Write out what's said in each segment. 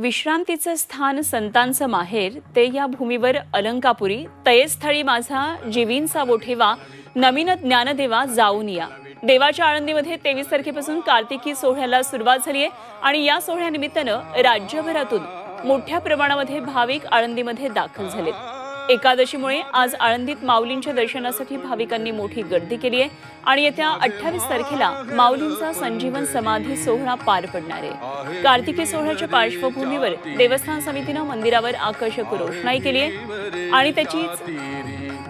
विश्रांतीचं स्थान संतांचं माहेर ते या भूमीवर अलंकापुरी तयस्थळी माझा जीवींचा बोठेवा नवीन ज्ञानदेवा जाऊन या. देवाच्या आळंदीमध्ये तेवीस तारखेपासून कार्तिकी सोहळ्याला सुरुवात झाली आहे आणि या सोहळ्यानिमित्तानं राज्यभरातून मोठ्या प्रमाणामध्ये भाविक आळंदीमध्ये दाखल झालेत. एकादशीमुळे आज आळंदीत माऊलींच्या दर्शनासाठी भाविकांनी मोठी गर्दी केली आहे आणि येत्या अठ्ठावीस तारखेला माऊलींचा संजीवन समाधी सोहळा पार पडणार आहे. कार्तिकी सोहळ्याच्या पार्श्वभूमीवर देवस्थान समितीनं मंदिरावर आकर्षक रोषणाई केली आहे आणि त्याची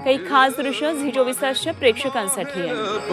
काही खास दृश्य झी चोवीस तासच्या प्रेक्षकांसाठी आहे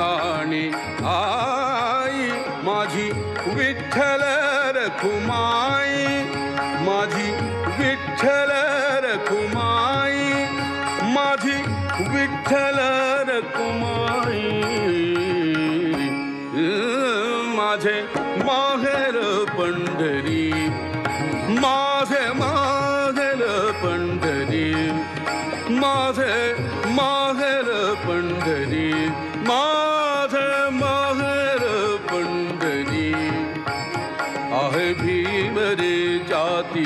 आणि आई माझी विठ्ठल रखुमाई माझी विठ्ठल रखुमाई माझी विठ्ठल रखुमाई माझे माहेर पंढरी माझे माहेर पंढरी माझे माहेर पंढरी. पंढरी आह भीम रे जाती